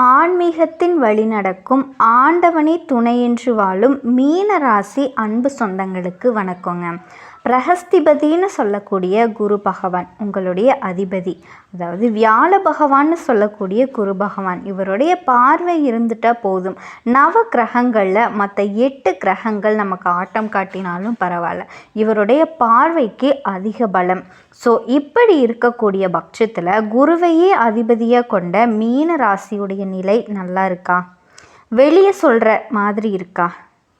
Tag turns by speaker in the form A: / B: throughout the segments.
A: ஆன்மீகத்தின் வழி நடக்கும். ஆண்டவனே துணையென்று வாழும் மீன ராசி அன்பு சொந்தங்களுக்கு வணக்கங்க. பிரகஸ்திபதின்னு சொல்லக்கூடிய குரு பகவான் உங்களுடைய அதிபதி. அதாவது வியாழ பகவான்னு சொல்லக்கூடிய குரு பகவான். இவருடைய பார்வை இருந்துட்டால் போதும். நவ கிரகங்களில் மற்ற எட்டு கிரகங்கள் நமக்கு ஆட்டம் காட்டினாலும் பரவாயில்ல. இவருடைய பார்வைக்கு அதிக பலம். ஸோ இப்படி இருக்கக்கூடிய பட்சத்தில் குருவையே அதிபதியாக கொண்ட மீன ராசியுடைய நிலை நல்லா இருக்கா? வெளியே சொல்கிற மாதிரி இருக்கா?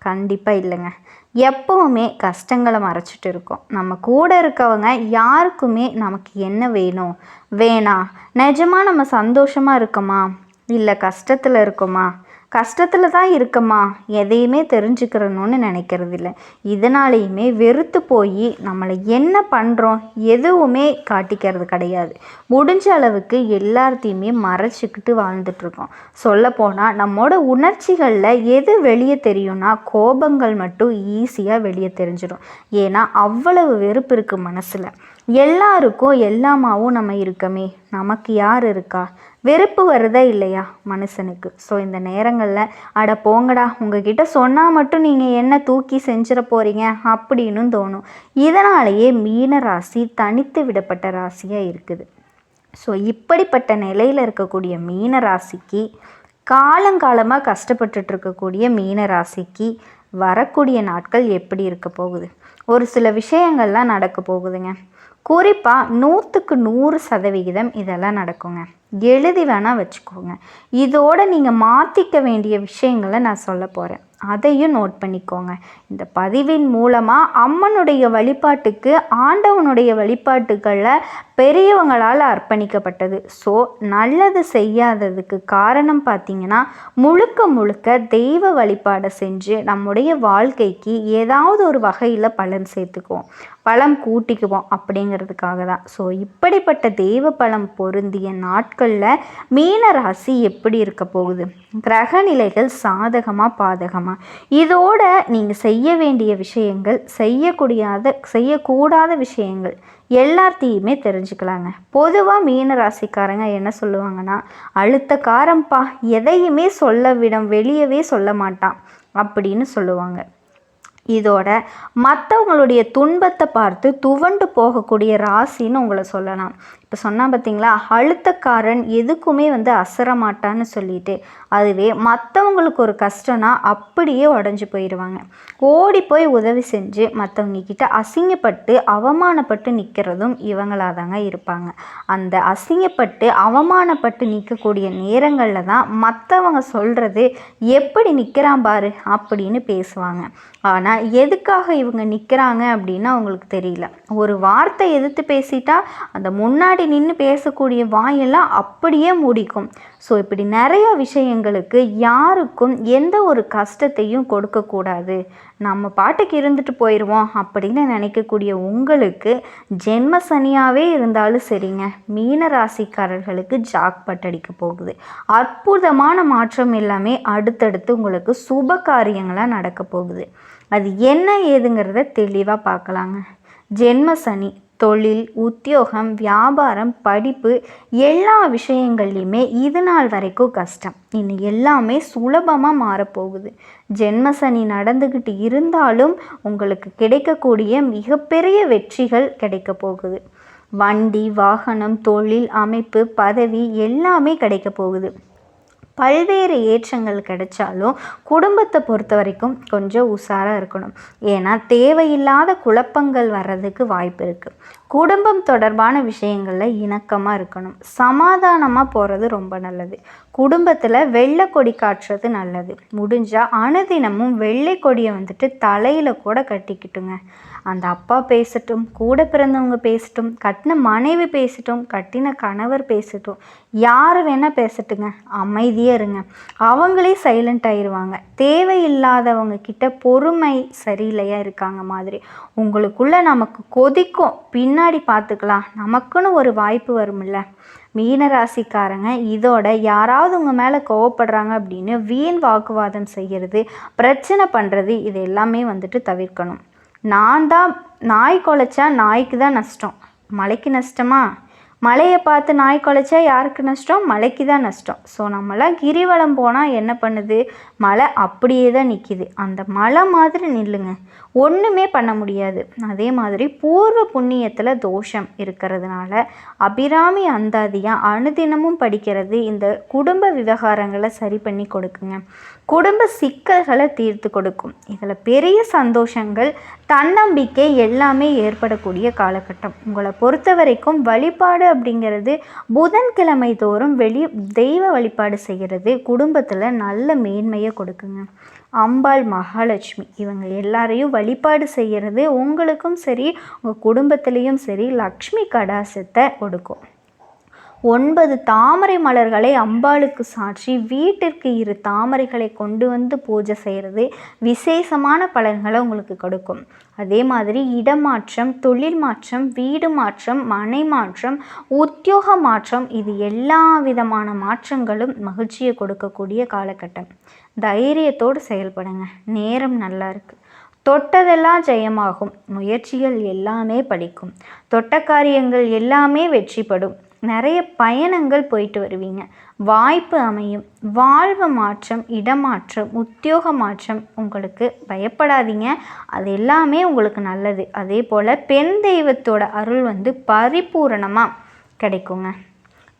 A: கண்டிப்பாக இல்லைங்க. எப்போவுமே கஷ்டங்களை மறைச்சிட்டு இருக்கோம். நம்ம கூட இருக்கவங்க யாருக்குமே நமக்கு என்ன வேணும்? வேணாம். நிஜமாக நம்ம சந்தோஷமாக இருக்கோமா? இல்லை கஷ்டத்தில் இருக்கோமா? கஷ்டத்தில் தான் இருக்கம்மா. எதையுமே தெரிஞ்சுக்கிறணும்னு நினைக்கிறது இல்லை இதனாலேயுமே வெறுத்து போய் நம்மளை என்ன பண்ணுறோம் எதுவுமே காட்டிக்கிறது கிடையாது. முடிஞ்ச அளவுக்கு எல்லாத்தையுமே மறைச்சிக்கிட்டு வாழ்ந்துட்டுருக்கோம் சொல்லப்போனால் நம்மளோட உணர்ச்சிகளில் எது வெளியே தெரியும்னா கோபங்கள் மட்டும் ஈஸியாக வெளியே தெரிஞ்சிடும் ஏன்னா அவ்வளவு வெறுப்பு இருக்குது மனசில். எல்லாருக்கும் எல்லாமாவும் நம்ம இருக்கமே. நமக்கு யார் இருக்கா? வெறுப்பு வருதா இல்லையா மனுஷனுக்கு? ஸோ இந்த நேரங்களில் அட போங்கடா உங்ககிட்ட சொன்னால் மட்டும் நீங்கள் என்ன தூக்கி செஞ்சிட போகிறீங்க அப்படின்னு தோணும். இதனாலேயே மீன ராசி தனித்து விடப்பட்ட ராசியாக இருக்குது. ஸோ இப்படிப்பட்ட நிலையில் இருக்கக்கூடிய மீன ராசிக்கு காலங்காலமாக கஷ்டப்பட்டுட்டு இருக்கக்கூடிய மீன ராசிக்கு வரக்கூடிய நாட்கள் எப்படி இருக்க போகுது? ஒரு சில விஷயங்கள்லாம் நடக்க போகுதுங்க. குறிப்பாக நூற்றுக்கு நூறு சதவிகிதம் இதெல்லாம் நடக்குங்க. எழுதி வேணால் வச்சுக்கோங்க. இதோடு நீங்கள் மாற்றிக்க வேண்டிய விஷயங்களை நான் சொல்ல போகிறேன் அதையும் நோட் பண்ணிக்கோங்க. இந்த பதிவின் மூலமாக அம்மனுடைய வழிபாட்டுக்கு ஆண்டவனுடைய வழிபாட்டுகளில் பெரியவங்களால் அர்ப்பணிக்கப்பட்டது. ஸோ நல்லது செய்யாததுக்கு காரணம் பார்த்திங்கன்னா முழுக்க முழுக்க தெய்வ வழிபாடை செஞ்சு நம்முடைய வாழ்க்கைக்கு ஏதாவது ஒரு வகையில் பலன் சேர்த்துக்குவோம். பழம் கூட்டிக்குவோம் அப்படிங்கிறதுக்காக தான் ஸோ இப்படிப்பட்ட தெய்வ பழம் பொருந்திய நாட்களில் மீன ராசி எப்படி இருக்க போகுது? கிரக நிலைகள் சாதகமாக பாதகமாக இதோட நீங்கள் செய்ய வேண்டிய விஷயங்கள் செய்யக்கூடியாத செய்யக்கூடாத விஷயங்கள் எல்லாத்தையுமே தெரிஞ்சுக்கலாங்க. பொதுவாக மீன ராசிக்காரங்க என்ன சொல்லுவாங்கன்னா அழுத்த காரம்ப்பா எதையுமே சொல்ல விடம் வெளியவே சொல்ல மாட்டான் அப்படின்னு சொல்லுவாங்க. இதோட மற்றவங்களுடைய துன்பத்தை பார்த்து துவண்டு போகக்கூடிய ராசின்னு உங்களை சொல்லலாம். இப்போ சொன்னால் பார்த்தீங்களா அழுத்தக்காரன் எதுக்குமே வந்து அசரமாட்டான்னு சொல்லிட்டு அதுவே மற்றவங்களுக்கு ஒரு கஷ்டம்னா அப்படியே உடஞ்சி போயிடுவாங்க ஓடி போய் உதவி செஞ்சு மற்றவங்க கிட்ட அசிங்கப்பட்டு அவமானப்பட்டு நிற்கிறதும் இவங்களாக தாங்க இருப்பாங்க. அந்த அசிங்கப்பட்டு அவமானப்பட்டு நிற்கக்கூடிய நேரங்களில் தான் மற்றவங்க சொல்கிறது எப்படி நிற்கிறான் பாரு அப்படின்னு பேசுவாங்க. ஆனால் எதுக்காக இவங்க நிற்கிறாங்க அப்படின்னு அவங்களுக்கு தெரியல. ஒரு வார்த்தை எதிர்த்து பேசிட்டா அந்த முன்னாடி நின்று பேசக்கூடிய வாயெல்லாம் அப்படியே முடிக்கும். ஸோ இப்படி நிறைய விஷயங்களுக்கு யாருக்கும் எந்த ஒரு கஷ்டத்தையும் கொடுக்கக்கூடாது நம்ம பாட்டுக்கு இருந்துட்டு போயிடுவோம் அப்படின்னு நினைக்கக்கூடிய உங்களுக்கு ஜென்ம சனியாகவே இருந்தாலும் சரிங்க. மீன ராசிக்காரர்களுக்கு ஜாக்பட் அடிக்க போகுது. அற்புதமான மாற்றம் எல்லாமே அடுத்தடுத்து உங்களுக்கு சுப காரியங்களாக நடக்க போகுது. அது என்ன ஏதுங்கிறத தெளிவாக பார்க்கலாங்க. ஜென்ம சனி தொழில் உத்தியோகம் வியாபாரம் படிப்பு எல்லா விஷயங்கள்லையுமே இது நாள் வரைக்கும் கஷ்டம். இன்னும் எல்லாமே சுலபமாக மாறப்போகுது. ஜென்மசனி நடந்துக்கிட்டு இருந்தாலும் உங்களுக்கு கிடைக்கக்கூடிய மிகப்பெரிய வெற்றிகள் கிடைக்க போகுது. வண்டி வாகனம் தொழில் அமைப்பு பதவி எல்லாமே கிடைக்க போகுது. பல்வேறு ஏற்றங்கள் கிடைச்சாலும் குடும்பத்தை பொறுத்த வரைக்கும் கொஞ்சம் உஷாராக இருக்கணும். ஏன்னா தேவையில்லாத குழப்பங்கள் வர்றதுக்கு வாய்ப்பு இருக்குது குடும்பம் தொடர்பான விஷயங்களில் இணக்கமாக இருக்கணும். சமாதானமாக போகிறது ரொம்ப நல்லது. குடும்பத்தில் வெள்ளை கொடி காட்டுறது நல்லது. முடிஞ்சால் அனுதினமும் வெள்ளை கொடியை வந்துட்டு தலையில் கூட கட்டிக்கிட்டுங்க. அந்த அப்பா பேசட்டும் கூட பிறந்தவங்க பேசட்டும் கட்டின மனைவி பேசட்டும் கட்டின கணவர் பேசட்டும் யார் வேணால் பேசட்டுங்க அமைதியாக இருங்க. அவங்களே சைலண்ட் ஆயிடுவாங்க தேவையில்லாதவங்க கிட்ட பொறுமை சரியில்லையா இருக்காங்க மாதிரி. உங்களுக்குள்ள நமக்கு கொதிக்கும். பின்னாடி பார்த்துக்கலாம் நமக்குன்னு ஒரு வாய்ப்பு வரும்ல. மீனராசிக்காரங்க இதோட யாராவது உங்கள் மேலே கோவப்படுறாங்க அப்படின்னு வீண் வாக்குவாதம் செய்கிறது பிரச்சனை பண்ணுறது இது எல்லாமே வந்துட்டு தவிர்க்கணும். நான் தான் நாய் குலைச்சா நாய்க்கு தான் நஷ்டம். மலைக்கு நஷ்டமா? மலையை பார்த்து நாய் குலைச்சா யாருக்கு நஷ்டம்? மலைக்கு தான் நஷ்டம். ஸோ நம்மளாம் கிரிவலம் போனால் என்ன பண்ணுது? மலை அப்படியே தான் நிற்கிது அந்த மலை மாதிரி நில்லுங்க. ஒன்றுமே பண்ண முடியாது. அதே மாதிரி பூர்வ புண்ணியத்தில் தோஷம் இருக்கிறதுனால அபிராமி அந்தாதியாக அனுதினமும் படிக்கிறது இந்த குடும்ப விவகாரங்களை சரி பண்ணி கொடுக்குங்க. குடும்ப சிக்கல்களை தீர்த்து கொடுக்கும். இதில் பெரிய சந்தோஷங்கள் தன்னம்பிக்கை எல்லாமே ஏற்படக்கூடிய காலகட்டம். உங்களை பொறுத்த வரைக்கும் வழிபாடு அப்படிங்கிறது புதன்கிழமை தோறும் வெளி தெய்வ வழிபாடு செய்கிறது. குடும்பத்தில் நல்ல மேன்மையை கொடுக்குங்க. அம்பாள் மகாலட்சுமி இவங்க எல்லாரையும் வழிபாடு செய்கிறது உங்களுக்கும் சரி உங்கள் குடும்பத்துலேயும் சரி லக்ஷ்மி கடாசத்தை கொடுக்கும் ஒன்பது தாமரை மலர்களை அம்பாளுக்கு சாட்சி வீட்டிற்கு இரு தாமரைகளை கொண்டு வந்து பூஜை செய்கிறது விசேஷமான பலன்களை உங்களுக்கு கொடுக்கும். அதே மாதிரி இடமாற்றம் தொழில் மாற்றம் வீடு மாற்றம் மனை மாற்றம் உத்தியோக மாற்றம் இது எல்லா விதமான மாற்றங்களும் மகிழ்ச்சியை கொடுக்கக்கூடிய காலகட்டம். தைரியத்தோடு செயல்படுங்க. நேரம் நல்லா இருக்குது தொட்டதெல்லாம் ஜெயமாகும். முயற்சிகள் எல்லாமே படிக்கும். தொட்ட காரியங்கள் எல்லாமே வெற்றிப்படும் நிறைய பயணங்கள் போயிட்டு வருவீங்க. வாய்ப்பு அமையும். வாழ்வு மாற்றம் இடமாற்றம் உத்தியோக மாற்றம் உங்களுக்கு பயப்படாதீங்க. அது எல்லாமே உங்களுக்கு நல்லது. அதே போல் பெண் தெய்வத்தோட அருள் வந்து பரிபூரணமாக கிடைக்குங்க.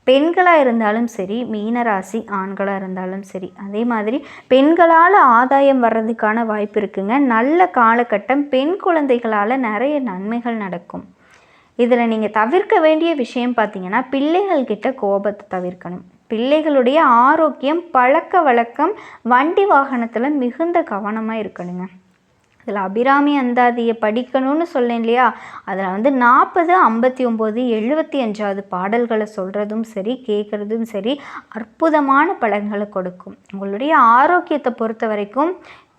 A: பெண்களாக இருந்தாலும் சரி மீனராசி ஆண்களாக இருந்தாலும் சரி அதே மாதிரி பெண்களால் ஆதாயம் வர்றதுக்கான வாய்ப்பு இருக்குங்க. நல்ல காலகட்டம் பெண் குழந்தைகளால் நிறைய நன்மைகள் நடக்கும். இதில் நீங்கள் தவிர்க்க வேண்டிய விஷயம் பார்த்தீங்கன்னா பிள்ளைகள்கிட்ட கோபத்தை தவிர்க்கணும். பிள்ளைகளுடைய ஆரோக்கியம் பழக்க வழக்கம் வண்டி வாகனத்தில் மிகுந்த கவனமாக இருக்கணுங்க. இதில் அபிராமி அந்தாதியை படிக்கணும்னு சொல்லேன் இல்லையா? அதில் வந்து நாற்பது ஐம்பத்தி ஒம்பது எழுபத்தி அஞ்சாவது பாடல்களை சொல்கிறதும் சரி கேட்குறதும் சரி அற்புதமான பலன்களை கொடுக்கும். உங்களுடைய ஆரோக்கியத்தை பொறுத்த வரைக்கும்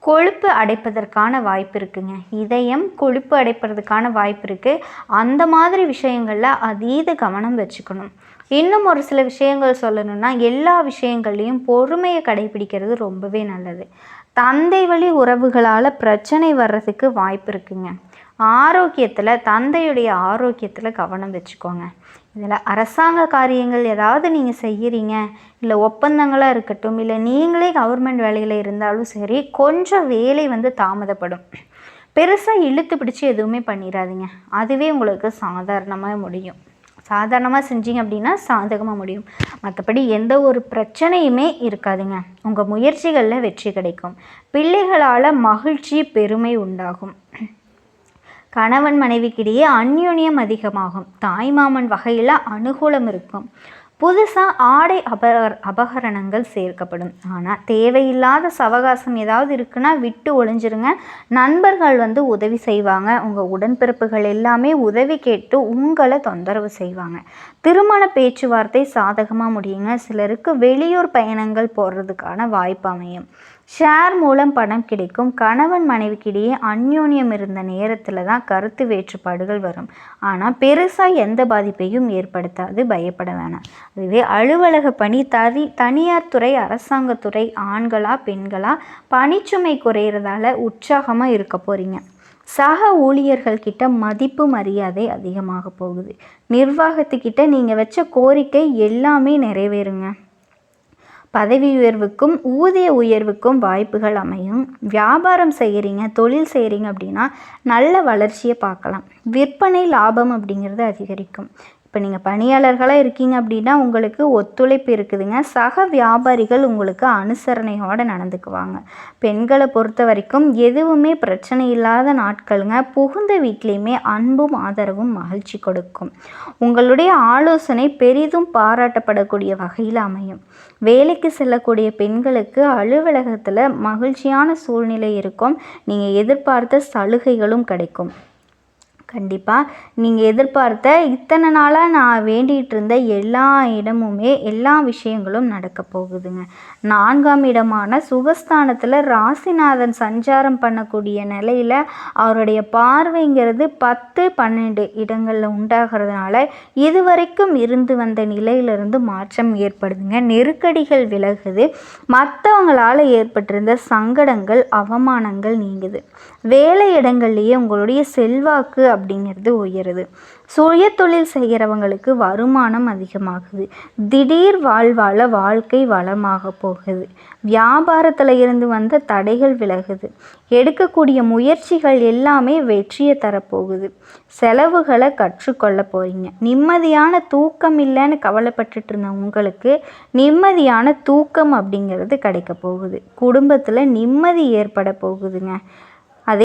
A: கொழுப்பு அடைப்பதற்கான வாய்ப்பு இருக்குங்க. இதயம் கொழுப்பு அடைப்பதற்கான வாய்ப்பு இருக்குது அந்த மாதிரி விஷயங்களில் அதீத கவனம் வச்சுக்கணும். இன்னும் ஒரு சில விஷயங்கள் சொல்லணும்னா எல்லா விஷயங்கள்லையும் பொறுமையை கடைபிடிக்கிறது ரொம்பவே நல்லது. தந்தை வழி உறவுகளால் பிரச்சனை வர்றதுக்கு வாய்ப்பு இருக்குங்க. ஆரோக்கியத்தில் தந்தையுடைய ஆரோக்கியத்தில் கவனம் வச்சுக்கோங்க. இதில் அரசாங்க காரியங்கள் ஏதாவது நீங்கள் செய்கிறீங்க இல்லை ஒப்பந்தங்களாக இருக்கட்டும் இல்லை நீங்களே கவர்மெண்ட் வேலையில் இருந்தாலும் சரி கொஞ்சம் வேலை வந்து தாமதப்படும். பெருசாக இழுத்து பிடிச்சி எதுவுமே பண்ணிடாதீங்க அதுவே உங்களுக்கு சாதாரணமாக முடியும். சாதாரணமாக செஞ்சீங்க அப்படின்னா சாதகமாக முடியும். மற்றபடி எந்த ஒரு பிரச்சனையுமே இருக்காதுங்க. உங்கள் முயற்சிகளில் வெற்றி கிடைக்கும். பிள்ளைகளால் மகிழ்ச்சி பெருமை உண்டாகும். கணவன் மனைவிக்கிடையே அந்யுன்யம் அதிகமாகும். தாய்மாமன் வகையில் அனுகூலம் இருக்கும். புதுசாக ஆடை அபகர் அபகரணங்கள் சேர்க்கப்படும். ஆனால் தேவையில்லாத சவகாசம் ஏதாவது இருக்குன்னா விட்டு ஒளிஞ்சிருங்க. நண்பர்கள் வந்து உதவி செய்வாங்க. உங்கள் உடன்பிறப்புகள் எல்லாமே உதவி கேட்டு உங்களை தொந்தரவு செய்வாங்க. திருமண பேச்சுவார்த்தை சாதகமாக முடியுங்க. சிலருக்கு வெளியூர் பயணங்கள் போடுறதுக்கான வாய்ப்பு அமையும். ஷேர் மூலம் பணம் கிடைக்கும். கணவன் மனைவிக்கிடையே அந்யோன்யம் இருந்த நேரத்தில் தான் கருத்து வேற்றுப்பாடுகள் வரும். ஆனால் பெருசாக எந்த பாதிப்பையும் ஏற்படுத்தாது. பயப்பட வேணாம். அதுவே அலுவலக பணி தனி தனியார் துறை அரசாங்கத்துறை ஆண்களா பெண்களா பணிச்சுமை குறையிறதால உற்சாகமாக இருக்க போகிறீங்க சக ஊழியர்கள் கிட்ட மதிப்பு மரியாதை அதிகமாக போகுது. நிர்வாகத்துக்கிட்ட நீங்கள் வச்ச கோரிக்கை எல்லாமே நிறைவேறுங்க. பதவி உயர்வுக்கும் ஊதிய உயர்வுக்கும் வாய்ப்புகள் அமையும். வியாபாரம் செய்கிறீங்க தொழில் செய்கிறீங்க அப்படின்னா நல்ல வளர்ச்சியை பார்க்கலாம். விற்பனை லாபம் அப்படிங்கிறது அதிகரிக்கும். இப்போ நீங்கள் பணியாளர்களாக இருக்கீங்க அப்படின்னா உங்களுக்கு ஒத்துழைப்பு இருக்குதுங்க. சக வியாபாரிகள் உங்களுக்கு அனுசரணையோடு நடந்துக்குவாங்க. பெண்களை பொறுத்த வரைக்கும் எதுவுமே பிரச்சனை இல்லாத நாட்களுங்க. புகுந்த வீட்லேயுமே அன்பும் ஆதரவும் மகிழ்ச்சி கொடுக்கும். உங்களுடைய ஆலோசனை பெரிதும் பாராட்டப்படக்கூடிய வகையில் அமையும். வேலைக்கு செல்லக்கூடிய பெண்களுக்கு அலுவலகத்தில் மகிழ்ச்சியான சூழ்நிலை இருக்கும். நீங்கள் எதிர்பார்த்த சலுகைகளும் கிடைக்கும். கண்டிப்பாக நீங்கள் எதிர்பார்த்த இத்தனை நாளாக நான் வேண்டிகிட்டு இருந்த எல்லா இடமுமே எல்லா விஷயங்களும் நடக்க போகுதுங்க. நான்காம் இடமான சுகஸ்தானத்தில் ராசிநாதன் சஞ்சாரம் பண்ணக்கூடிய நிலையில் அவருடைய பார்வைங்கிறது பத்து பன்னெண்டு இடங்களில் உண்டாகிறதுனால இதுவரைக்கும் இருந்து வந்த நிலையிலிருந்து மாற்றம் ஏற்படுதுங்க. நெருக்கடிகள் விலகுது. மற்றவங்களால் ஏற்பட்டிருந்த சங்கடங்கள் அவமானங்கள் நீங்குது. வேலை இடங்கள்லேயே உங்களுடைய செல்வாக்கு அப்படிங்கிறது உயருது. சுய தொழில் செய்கிறவங்களுக்கு வருமானம் அதிகமாகுது. திடீர் வாழ்வால் வாழ்க்கை வளமாக போகுது. வியாபாரத்தில் இருந்து வந்த தடைகள் விலகுது. எடுக்கக்கூடிய முயற்சிகள் எல்லாமே வெற்றியை தரப்போகுது. செலவுகளை கற்றுக்கொள்ள போகிறீங்க நிம்மதியான தூக்கம் இல்லைன்னு கவலைப்பட்டுட்டு இருந்த உங்களுக்கு நிம்மதியான தூக்கம் அப்படிங்கிறது கிடைக்க போகுது. குடும்பத்தில் நிம்மதி ஏற்பட போகுதுங்க.